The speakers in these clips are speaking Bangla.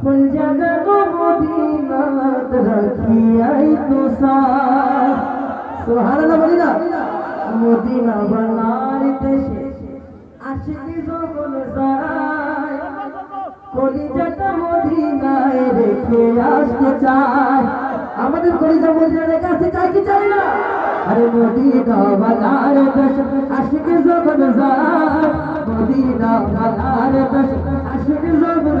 জাগা গো মদিনাত রাখিয়াই তো সা সুবহানাল্লাহ বলি না? মদিনা বালার দেশে আশিক জমন যায়। কলিজাটা মদিনায় রেখে আসতে চায়। আমাদের কলিজা মদিনার কাছে চাই কি চাই না? আরে মদিনা বালার দেশ আশিক জগন যায়। মদিনা বালার দেশ আশিক জগন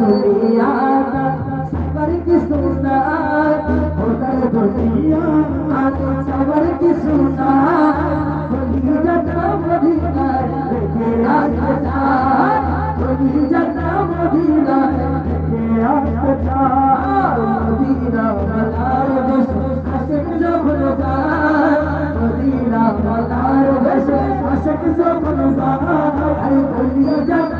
ওদার দুনিয়াটা সবার কি সুনা ওদার দুনিয়া আজ সবার কি সুনা কলিজাটা মদিনা রেখে আসতে চায় কলিজাটা মদিনা রেখে আসতে চায় মদিনা বালার দেশ আশেক যখন যায় মদিনা বালার দেশ আশেক যখন যায় আরে কলিজাটা মদিনা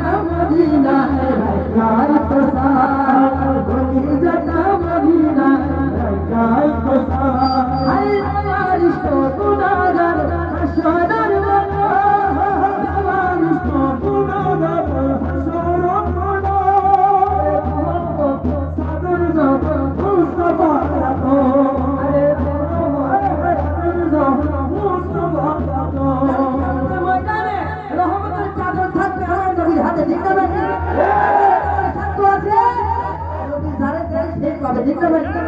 বেটি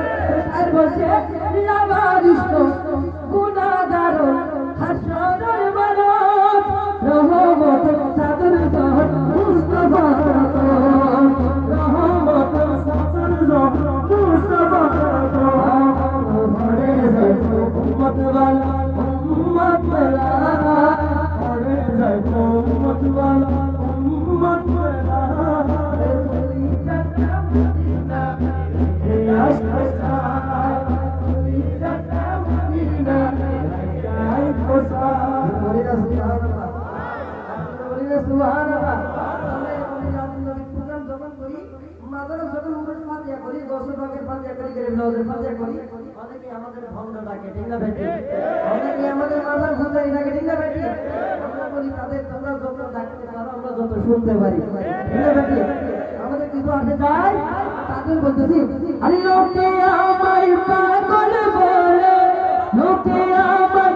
আর বলছে আমার ইষ্ট গুনাহগার হাসরের বালা রহমত সাদর জব মুস্তাফা আমাদের ভণ্ড ডাকে ঠিক না বেটি অনেকে আমাদের মাদার ফুজারি ঠিক না বেটি আমরা বলি তাদের যত ডাকতে আমরা যত শুনতে পারি। ঠিক না আমাদের আসে যায় তাদের বলতেছি, আরে লোকে আমায় পাগল বলে আমার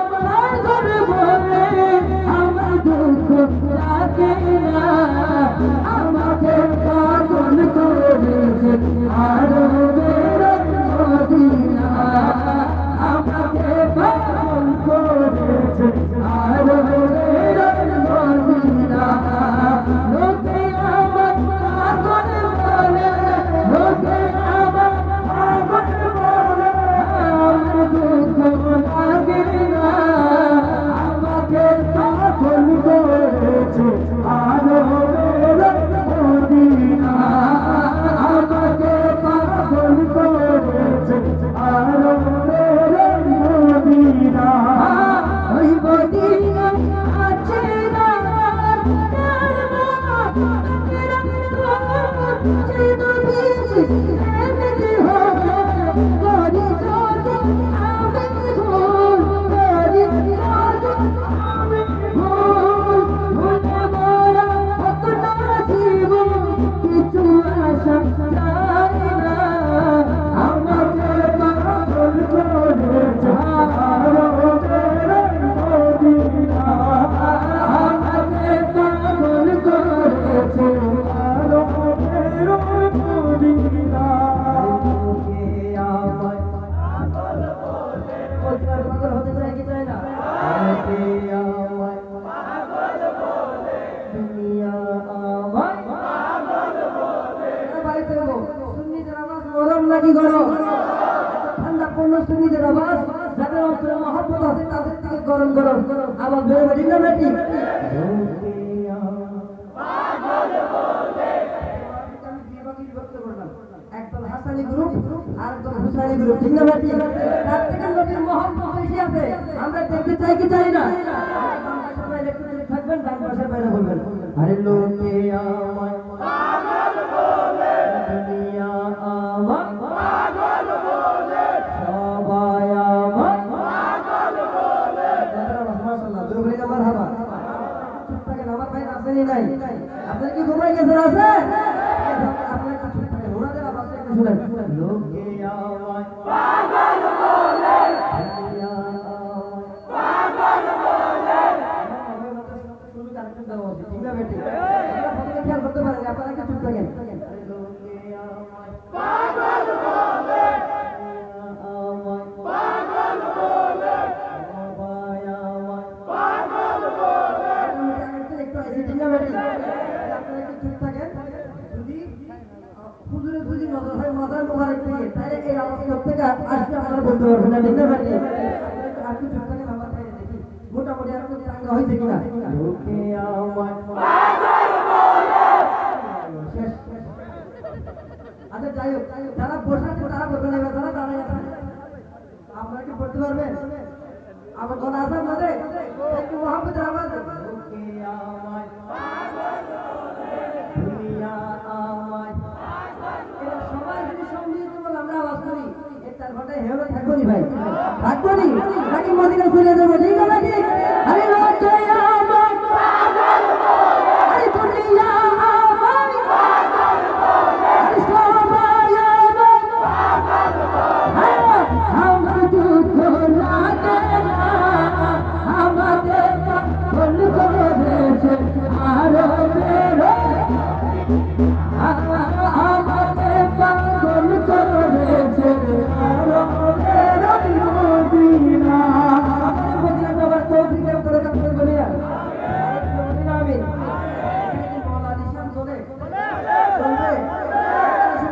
আমাকে পাগল করেছে, আর সুন্নিদের আওয়াজ যাদের অন্তরে মহব্বত আছে, তাদের থেকে গরম গরম আবার বেরো বেরি না বেটি। আমি দুই ভাগে বিভক্ত একদল হাসানি গ্রুপ আর একদল হুসাইনি গ্রুপ ঠিক না বেটি? তার থেকে নবীর মহব্বত বেশি আছে। আমরা দেখতে চাই কি চাই না? আরে আপনার কি ঘুমাই গেছেন আছে লোকে আমায় পাগল বলে নজর মাথার বলতে না না আমার বাইরে দেখি। মোটামুটি আমার। আচ্ছা যাই হোক যারা বসে আছে তারা বলবেন, এবার যারা দাঁড়ায় আপনারা কি পড়তে পারবেন? আমার গলা আছে আপনাদের? একটু মোহাম্মদের লোকে আমায় ঘটায় হেলে থাকব নি ভাই। থাকব নি? নাকি মদিনা চলে যাব? ঠিক? আছে